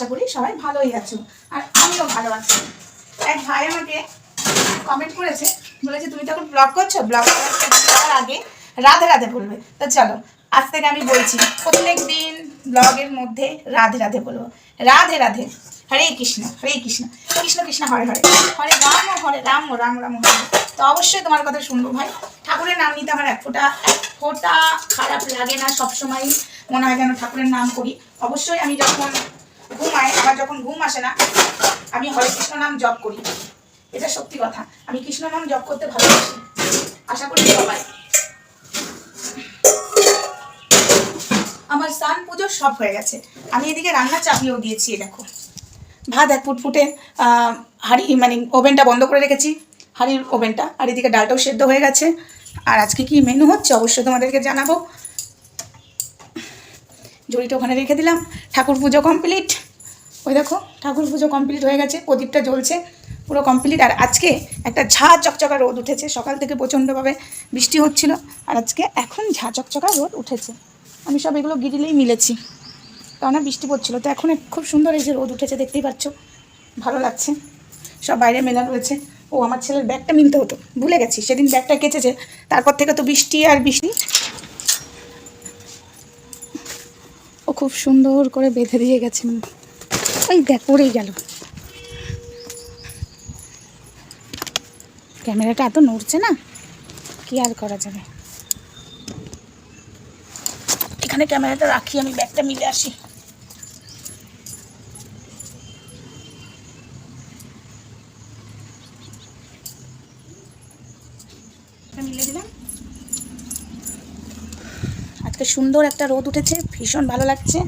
আশা করি সবাই ভালোই আছো। আর আমিও ভালো আছি। এক ভাই আমাকে কমেন্ট করেছে, বলেছে, তুমি তখন ব্লগ করছ? ব্লগ করার আগে রাধে রাধে বলবে। তো চলো, আজ থেকে আমি বলছি, প্রত্যেক দিন ব্লগের মধ্যে রাধে রাধে বলব। রাধে রাধে। হরে কৃষ্ণ হরে কৃষ্ণ। কৃষ্ণ কৃষ্ণ, হরে হরে। হরে রাম হরে রাম রাম রাম হরে তো অবশ্যই তোমার কথা শুনব ভাই। ঠাকুরের নাম নিতে আমার এক ফোঁটা ফোঁটা খারাপ লাগে না সবসময় মনে হয় যেন ঠাকুরের নাম করি। অবশ্যই আমি যখন যখন ঘুম আসে না, আমি হরে কৃষ্ণ নাম জপ করি। এটা সত্যি কথা। আমি কৃষ্ণ নাম জপ করতে ভালোবাসি। আশা করি সবাই। আমার স্নান পুজো সব হয়ে গেছে। আমি এদিকে রান্না চাপিয়েও দিয়েছি দেখো। ভাত এক ফুটফুটে হাঁড়ি মানে ওভেনটা বন্ধ করে রেখেছি, হাঁড়ির ওভেনটা। আর এদিকে ডালটাও সেদ্ধ হয়ে গেছে। আর আজকে কি মেনু হচ্ছে? অবশ্যই তোমাদেরকে জানাব। ঝুড়িটা ওখানে রেখে দিলাম। ঠাকুর পুজো কমপ্লিট ওই দেখো, ঠাকুর পুজো কমপ্লিট হয়ে গেছে, প্রদীপটা জ্বলছে, পুরো কমপ্লিট আর আজকে একটা ঝা চকচকা রোদ উঠেছে, সকাল থেকে প্রচণ্ডভাবে বৃষ্টি হচ্ছিল, আর আজকে এখন ঝা চকচকা রোদ উঠেছে। আমি সব এগুলো গিরিলেই মিলেছি, কেননা বৃষ্টি পড়ছিল। তো এখন খুব সুন্দর এই যে রোদ উঠেছে, দেখতেই পাচ্ছ, ভালো লাগছে। সব বাইরে মেলা রয়েছে। ও, আমার ছেলের ব্যাগটা মিলতে হতো, ভুলে গেছি, সেদিন ব্যাগটা কেচেছে, তারপর থেকে তো বৃষ্টি আর বৃষ্টি। ও খুব সুন্দর করে বেঁধে দিয়ে গেছে। ওই দেখ পড়েই গেল। ক্যামেরাটা এত নড়ছে না, কি আর করা যাবে? এখানে ক্যামেরাটা রাখি, আমি ব্যাগটা মিলে আসি। মিলে দিলাম। আজকে সুন্দর একটা রোদ উঠেছে, ভীষণ ভালো লাগছে।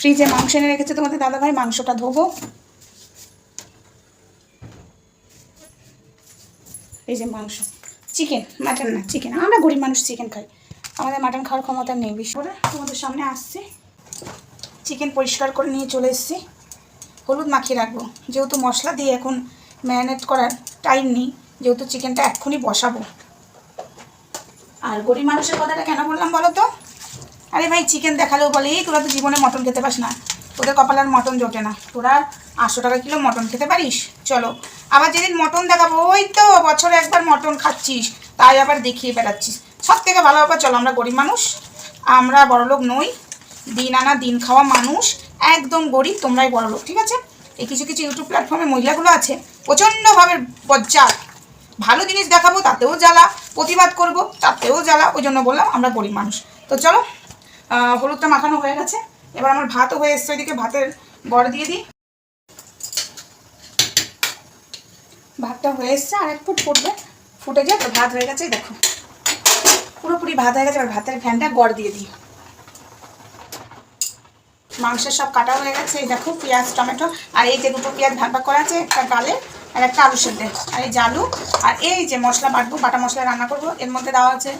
ফ্রিজে মাংস এনে রেখেছে তোমাদের দাদাভাই, মাংসটা ধোবো। এই যে মাংস। চিকেন মাটন না চিকেন আমরা গরিব মানুষ চিকেন খাই। আমাদের মাটন খাওয়ার ক্ষমতা নেই বেশি। করে তোমাদের সামনে আসছি। চিকেন পরিষ্কার করে নিয়ে চলে এসেছি। হলুদ মাখিয়ে রাখব। যেহেতু মশলা দিয়ে এখন ম্যারিনেট করার টাইম নেই, যেহেতু চিকেনটা এক্ষুনি বসাবো। আর গরিব মানুষের কথাটা কেন বললাম বলো তো? আরে ভাই চিকেন দেখালেও বলে, এই, তোরা তো জীবনে মটন খেতে পারিস না। তোদের কপালে আর মটন জোটে না। তোরা আটশো টাকা কিলো মটন খেতে পারিস? চলো। আবার যেদিন মটন দেখাবো, ওই তো বছরে একবার মটন খাচ্ছিস। তাই আবার দেখিয়ে বেড়াচ্ছিস। সব থেকে ভালো ব্যাপার, চলো আমরা গরিব মানুষ। আমরা বড়লোক নই। দিন আনা, দিন খাওয়া মানুষ। একদম গরিব, তোমরাই বড়লোক, ঠিক আছে? এই কিছু কিছু ইউটিউব প্ল্যাটফর্মে মহিলাগুলো আছে। প্রচণ্ডভাবে বজ্জাত। ভালো জিনিস দেখাবো, তাতেও জ্বালা। প্রতিবাদ করব, তাতেও জ্বালা। ওই জন্য বললাম, আমরা গরিব মানুষ। তো চলো। হলুদটা মাখানো হয়ে গেছে। এবার আমার ভাতও হয়ে এসছে ওইদিকে, ভাতের গড় দিয়ে দিই। ভাতটা হয়ে এসছে, আর এক ফুট ফুটবে, ফুটে যাক ভাত হয়ে গেছে দেখো। পুরোপুরি ভাত হয়ে গেছে, এবার ভাতের ফ্যানটা গড় দিয়ে দিই। মাংসের সব কাটা হয়ে গেছে দেখো, পেঁয়াজ, টমেটো, আর এই যে দুটো পেঁয়াজ ভাগ ভাগ করা আছে, একটা ডালে আর একটা আলু সেদ্ধে। আর এই যে আলু, আর এই যে মশলা বাটবো, বাটা মশলা রান্না করব। এর মধ্যে দেওয়া আছে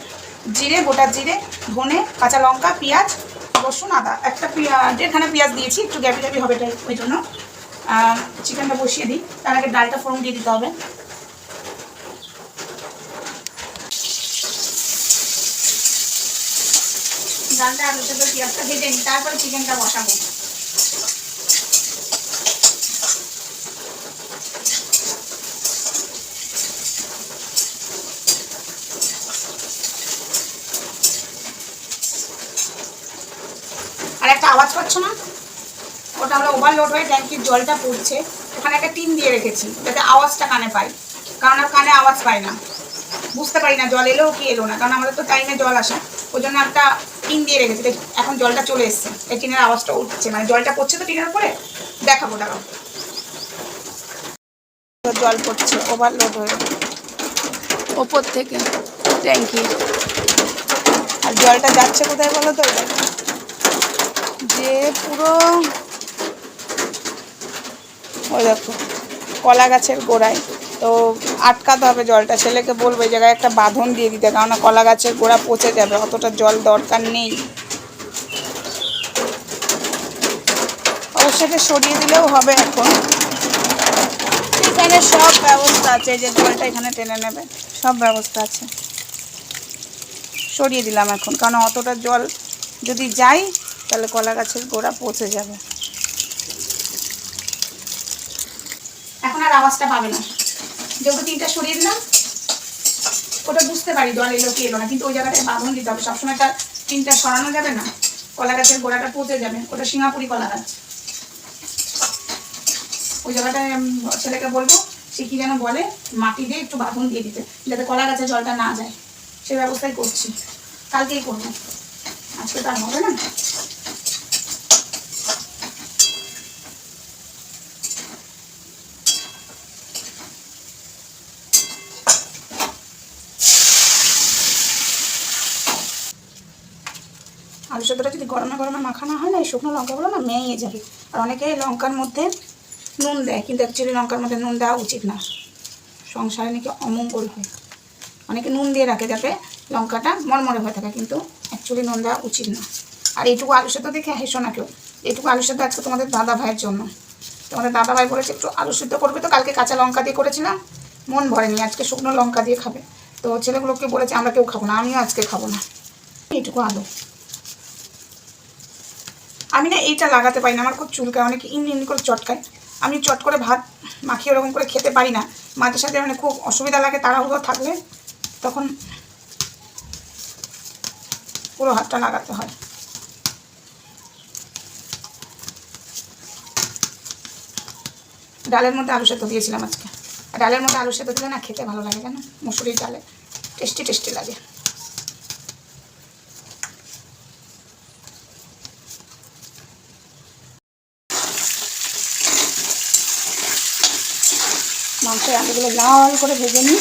জিরে, গোটা জিরে, ধনে, কাঁচা লঙ্কা, পেঁয়াজ, রসুন, আদা। একটা দেড়খানা পেঁয়াজ দিয়েছি, একটু গ্যাপি গ্যাপি হবে ওই জন্য। চিকেনটা বসিয়ে দিই। তার আগে ডালটা ফোড়ন দিয়ে দিতে হবে। ডালটা আলু সেদ্ধ পেঁয়াজটা ভেজে নিই, তারপরে চিকেনটা বসাবো। আওয়াজ পাচ্ছ না? ওটা আমরা ওভারলোড হয়ে ট্যাঙ্কির জলটা পড়ছে। ওখানে একটা টিন দিয়ে রেখেছি, যাতে আওয়াজটা কানে পাই। কারণ আর কানে আওয়াজ পাই না। বুঝতে পারি না, জল এলো কি এলো না, কারণ আমাদের তো টাইমে জল আসে। ওই জন্য একটা টিন দিয়ে রেখেছি। এখন জলটা চলে এসছে। এই টিনের আওয়াজটা উঠছে। মানে জলটা পড়ছে তো টিনের উপরে? দেখাবো, দাঁড়াও। জল পড়ছে ওভারলোড হয়ে। ওপর থেকে ট্যাঙ্কি আর জলটা যাচ্ছে কোথায় বলো তো। যে পুরো ওই দেখো, কলা গাছের গোড়ায়। তো আটকাতে হবে জলটা। ছেলেকে বলব এই জায়গায় একটা বাঁধন দিয়ে দিতে, কেননা কলা গাছের গোড়া পচে যাবে, অতটা জল দরকার নেই। অবশ্যই সরিয়ে দিলেও হবে এখন। এখানে সব ব্যবস্থা আছে যে জলটা এখানে টেনে নেবে, সব ব্যবস্থা আছে। সরিয়ে দিলাম এখন কারণ অতটা জল যদি যাই তাহলে কলা গাছের গোড়া পচে যাবে। এখন আর আওয়াজটা পাবে না। যেহেতু তিনটা সরিয়ে দিলাম ওটা বুঝতে পারি জল এলো কি এলো না। কিন্তু ওই জায়গাটায় বাঁধন দিতে হবে। সবসময় তার তিনটা সরানো যাবে না, কলা গাছের গোড়াটা পচে যাবে। ওটা সিঙ্গাপুরি কলা গাছ। ওই জায়গাটায় ছেলেকে বলব, সে কি যেন বলে, মাটি দিয়ে একটু বাঁধন দিয়ে দিতে, যাতে কলা গাছে জলটা না যায়। সে ব্যবস্থাই করছি। কালকেই করব। আজকে তার হবে না। আলু সেদ্ধটা যদি গরমে গরমে মাখানো হয় না, এই শুকনো লঙ্কাগুলো না মেয়ে যাবে। আর অনেকে লঙ্কার মধ্যে নুন দেয়, কিন্তু অ্যাকচুয়ালি লঙ্কার মধ্যে নুন দেওয়া উচিত না। সংসারে নাকি অমঙ্গল হয়। অনেকে নুন দিয়ে রাখে যাতে লঙ্কাটা মরমরে হয়ে থাকে, কিন্তু অ্যাকচুয়ালি নুন দেওয়া উচিত না। আর এইটুকু আলু সেদ্ধ দেখে হেসো না কেউ। এইটুকু আলু সেদ্ধ আজকে তোমাদের দাদা ভাইয়ের জন্য। তোমাদের দাদা ভাই বলেছে, একটু আলু সেদ্ধ করবে তো, কালকে কাঁচা লঙ্কা দিয়ে করেছিলাম। মন ভরেনি, আজকে শুকনো লঙ্কা দিয়ে খাবে। তো ছেলেগুলোকে বলেছে, আমরা কেউ খাব না, আমিও আজকে খাব না। এইটুকু আলু। আমি না এইটা লাগাতে পারি না, আমার খুব চুলকায় অনেকে ইন ইন করে চটকায়। আমি চট করে ভাত মাখিয়ে ওরকম করে খেতে পারি না। মাঝে সাথে মানে খুব অসুবিধা লাগে, তাড়াহুড়ো থাকলে তখন পুরো হাতটা লাগাতে হয়। ডালের মধ্যে আলু সেদ্ধ দিয়েছিলাম আজকে। ডালের মধ্যে আলু সেদ্ধ দিলে না খেতে ভালো লাগে কেন মুসুরির ডালে, টেস্টি টেস্টি লাগে। মাংসের আলুগুলো লাল করে ভেজে নিই।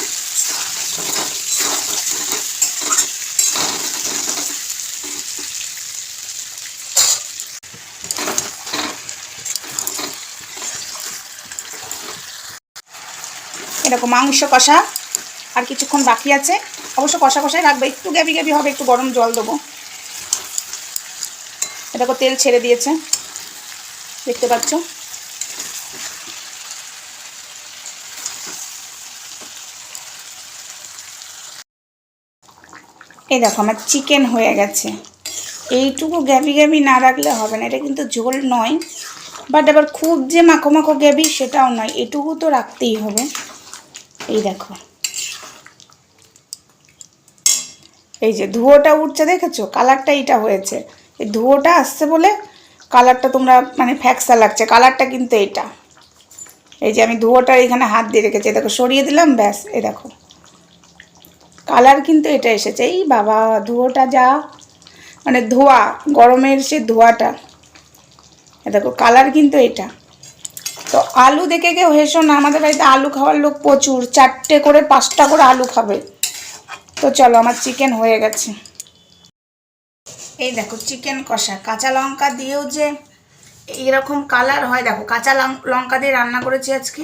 এরকম মাংস কষা আর কিছুক্ষণ বাকি আছে। অবশ্য কষা কষাই রাখবে, একটু গ্যাবি গ্যাবি হবে, একটু গরম জল দেবো। এটাকে তেল ছেড়ে দিয়েছে। দেখতে পাচ্ছ? এই দেখো, আমার চিকেন হয়ে গেছে। এইটুকু গ্যাবি গ্যাবি না রাখলে হবে না, এটা কিন্তু ঝোল নয়। বাট আবার খুব যে মাখো মাখো গ্যাবি সেটাও নয়, এটুকু তো রাখতেই হবে। এই দেখো। এই যে ধুয়োটা উঠছে, দেখেছ? কালারটা এইটা হয়েছে। এই ধুয়োটা আসছে বলে কালারটা তোমরা মানে ফ্যাক্সা লাগছে। কালারটা কিন্তু এইটা। এই যে আমি ধুয়োটা এখানে হাত দিয়ে রেখেছি দেখো, সরিয়ে দিলাম, ব্যাস, এই দেখো। কালার কিন্তু এটা এসেছে। এই বাবা, ধোঁয়াটা যা মানে ধোয়া, গরমের সে ধোয়াটা। দেখো, কালার কিন্তু এটা। তো আলু দেখে কেউ হেসো না, আমাদের বাড়িতে আলু খাওয়ার লোক প্রচুর। চারটে করে, পাঁচটা করে আলু খাবে। তো চলো, আমার চিকেন হয়ে গেছে। এই দেখো, চিকেন কষা। কাঁচা লঙ্কা দিয়েও যে এইরকম কালার হয়, দেখো, কাঁচা লঙ্কা দিয়ে রান্না করেছি আজকে।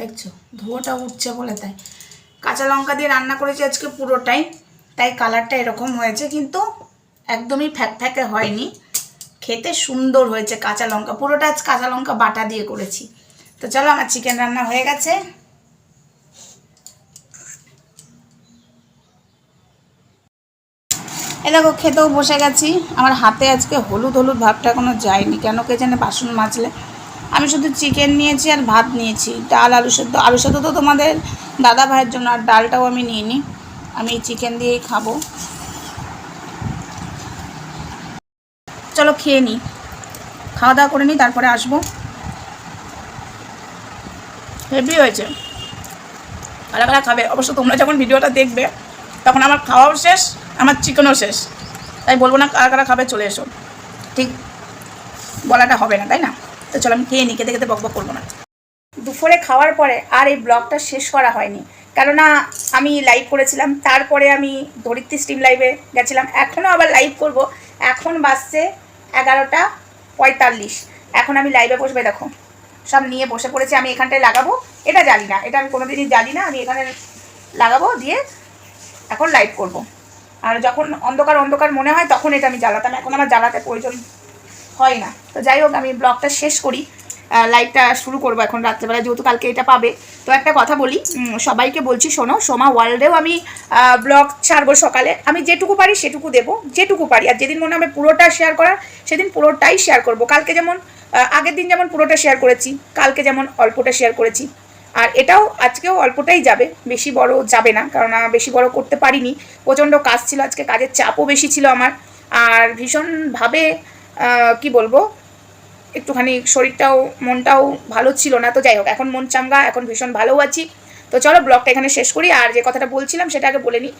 দেখছ, ধোঁয়াটা উঠছে বলে তাই। কাঁচা লঙ্কা দিয়ে রান্না করেছি আজকে পুরোটাই। তাই কালারটা এরকম হয়েছে, কিন্তু একদমই ফ্যাক ফ্যাকে হয়নি। খেতে সুন্দর হয়েছে কাঁচা লঙ্কা। পুরোটা আজ কাঁচা লঙ্কা বাটা দিয়ে করেছি। তো চলো, আমার চিকেন রান্না হয়ে গেছে। এ দেখো, খেতেও বসে গেছি। আমার হাতে আজকে হলুদ হলুদ ভাবটা কোনো যায়নি। কেন কে জানে বাসন মাজলে। আমি শুধু চিকেন নিয়েছি আর ভাত নিয়েছি। ডাল, আলু সেদ্ধ। আলু সেদ্ধ তো তোমাদের দাদা ভাইয়ের জন্য, আর ডালটাও আমি নিয়ে নিই আমি চিকেন দিয়েই খাব। চলো খেয়ে নিই খাওয়া দাওয়া করে নিই তারপরে আসব। হেভি হয়েছে। কারা কারা খাবে? অবশ্য তোমরা যখন ভিডিওটা দেখবে, তখন আমার খাওয়াও শেষ, আমার চিকেনও শেষ। তাই বলব না কারা কারা খাবে, চলে এসো। ঠিক, বলাটা হবে না, তাই না? তো চলো আমি খেয়ে নিই, খেতে খেতে বক বক করব না। দুপুরে খাওয়ার পরে আর এই ব্লগটা শেষ করা হয়নি। কেননা আমি লাইভ করেছিলাম, তারপরে আমি ধরিত্রী স্ট্রিম লাইভে গেছিলাম। এখনও আবার লাইভ করব। এখন বাজছে এগারোটা পঁয়তাল্লিশ। এখন আমি লাইভে বসবে, দেখো। সব নিয়ে বসে পড়েছি, আমি এখানটায় লাগাবো। এটা জানি না, এটা আমি কোনোদিনই জানি না। আমি এখানে লাগাবো, দিয়ে এখন লাইভ করব। আর যখন অন্ধকার অন্ধকার মনে হয়, তখন এটা আমি জ্বালাতাম। এখন আমার জ্বালাতে প্রয়োজন হয় না। তো যাই হোক, আমি ব্লগটা শেষ করি। লাইভটা শুরু করব এখন রাত্রেবেলা যেহেতু কালকে এটা পাবে। তো একটা কথা বলি সবাইকে বলছি, শোনো, সোমা ওয়ার্ল্ডেও আমি ব্লগ ছাড়বো সকালে। আমি যেটুকু পারি সেটুকু দেবো, যেটুকু পারি। আর যেদিন মনে হবে পুরোটা শেয়ার করার, সেদিন পুরোটাই শেয়ার করব। কালকে যেমন আগের দিন যেমন পুরোটা শেয়ার করেছি, কালকে যেমন অল্পটা শেয়ার করেছি। আর এটাও আজকেও অল্পটাই যাবে, বেশি বড় যাবে না, কারণ বেশি বড় করতে পারিনি। প্রচণ্ড কাজ ছিল আজকে, কাজের চাপও বেশি ছিল আমার। আর ভীষণভাবে কি বলব? একটুখানি শরীরটাও, মনটাও ভালো ছিল না। তো যাই হোক, এখন মন চাঙ্গা, এখন ভীষণ ভালো আছি। তো চলো ব্লগটা এখানে শেষ করি। আর যে কথাটা বলছিলাম, সেটা আগে বলে নিই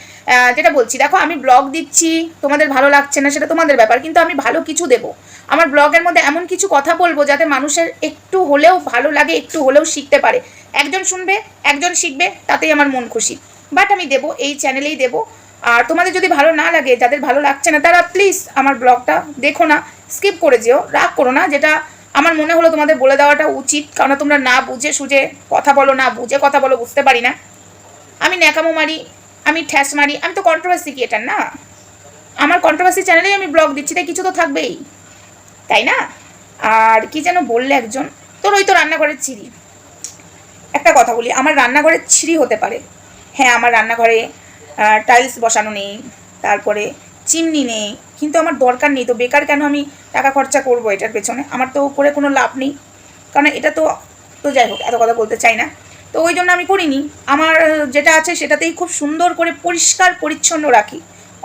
যেটা বলছি, দেখো, আমি ব্লগ দিচ্ছি, তোমাদের ভালো লাগছে না, সেটা তোমাদের ব্যাপার, কিন্তু আমি ভালো কিছু দেবো। আমার ব্লগের মধ্যে এমন কিছু কথা বলব, যাতে মানুষের একটু হলেও ভালো লাগে, একটু হলেও শিখতে পারে। একজন শুনবে, একজন শিখবে, তাতেই আমার মন খুশি। বাট আমি দেবো, এই চ্যানেলেই দেবো। আর তোমাদের যদি ভালো না লাগে, যাদের ভালো লাগছে না, তারা প্লিজ আমার ব্লগটা দেখো না। স্কিপ করে যেও, রাগ করো না, যেটা আমার মনে হলো তোমাদের বলে দেওয়াটা উচিত। কারণ তোমরা না বুঝে সুঝে কথা বলো, না বুঝে কথা বলো, বুঝতে পারি না। আমি ন্যাকামো মারি, আমি ঠ্যাস মারি, আমি তো কন্ট্রোভার্সি এটা না। আমার কন্ট্রোভার্সি চ্যানেলেই আমি ব্লগ দিচ্ছি, তাই কিছু তো থাকবেই। তাই না? আর কি যেন বললে একজন, তোর ওই তো রান্নাঘরের চিড়ি একটা কথা বলি, আমার রান্নাঘরের ছিঁড়ি হতে পারে। হ্যাঁ আমার রান্নাঘরে টাইলস বসানো নেই, তারপরে চিমনি নেই কিন্তু আমার দরকার নেই তো। বেকার কেন আমি টাকা খরচা করব এটার পেছনে? আমার তো করে কোনো লাভ নেই। কারণ এটা তো তো যাই হোক, এত কথা বলতে চাই না। তো ওই জন্য আমি করিনি। আমার যেটা আছে সেটাতেই খুব সুন্দর করে পরিষ্কার পরিচ্ছন্ন রাখি।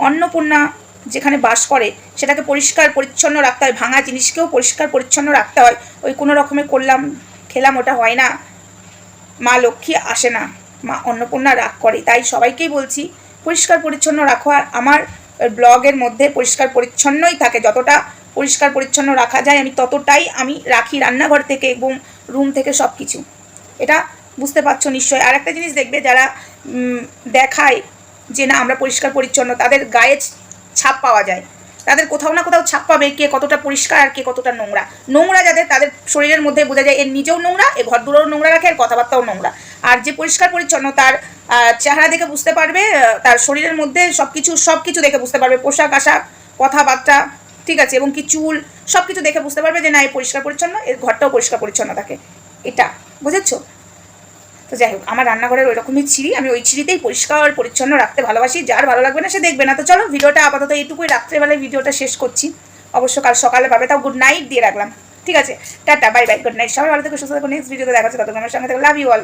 অন্নপূর্ণা যেখানে বাস করে, সেটাকে পরিষ্কার পরিচ্ছন্ন রাখতে হয়। ভাঙা জিনিসকেও পরিষ্কার পরিচ্ছন্ন রাখতে হয়। ওই কোনো রকমে করলাম, খেলাম, ওটা হয় না। মা লক্ষ্মী আসে না। মা অন্নপূর্ণা রাগ করে। তাই সবাইকেই বলছি, পরিষ্কার পরিচ্ছন্ন রাখো। আর আমার ব্লগের মধ্যে পরিষ্কার পরিচ্ছন্নই থাকে। যতটা পরিষ্কার পরিচ্ছন্ন রাখা যায়, আমি ততটাই আমি রাখি রান্নাঘর থেকে এবং রুম থেকে সব কিছু এটা বুঝতে পারছ নিশ্চয়ই। আর একটা জিনিস দেখবে, যারা দেখায় যে না, আমরা পরিষ্কার পরিচ্ছন্ন, তাদের গায়ে ছাপ পাওয়া যায়। তাদের কোথাও না কোথাও ছাপ পাবে কে কতটা পরিষ্কার আর কে কতটা নোংরা। নোংরা যাদের, তাদের শরীরের মধ্যে বোঝা যায় এর নিজেও নোংরা, এ ঘর দুয়ারও নোংরা রাখে, আর কথাবার্তাও নোংরা। আর যে পরিষ্কার পরিচ্ছন্ন, তার চেহারা দেখে বুঝতে পারবে তার শরীরের মধ্যে সব কিছু সব কিছু দেখে বুঝতে পারবে। পোশাক, আশাক, কথাবার্তা, ঠিক আছে, এবং কি চুল সব কিছু দেখে বুঝতে পারবে যে না, এ পরিষ্কার পরিচ্ছন্ন, এর ঘরটাও পরিষ্কার পরিচ্ছন্ন থাকে। এটা, বুঝেছ? তো যাই হোক, আমার রান্নাঘরের ওই রকমই ছিঁড়ি, আমি ওই ছিঁড়িতেই পরিষ্কার পরিচ্ছন্ন রাখতে ভালোবাসি। যার ভালো লাগবে না সে দেখবে না। তো চলো, ভিডিওটা আপাতত এইটুকুই। রাত্রেবেলায় ভিডিওটা শেষ করছি। অবশ্য কাল সকালে পাবে, তাও গুড নাইট দিয়ে রাখলাম। ঠিক আছে, tata bye bye good night সবাই ভালো থেকে, সুস্থ থাকো। নেক্সট ভিডিওতে দেখা হচ্ছে। ততক্ষণ আমার সঙ্গে লাভ ইউ অল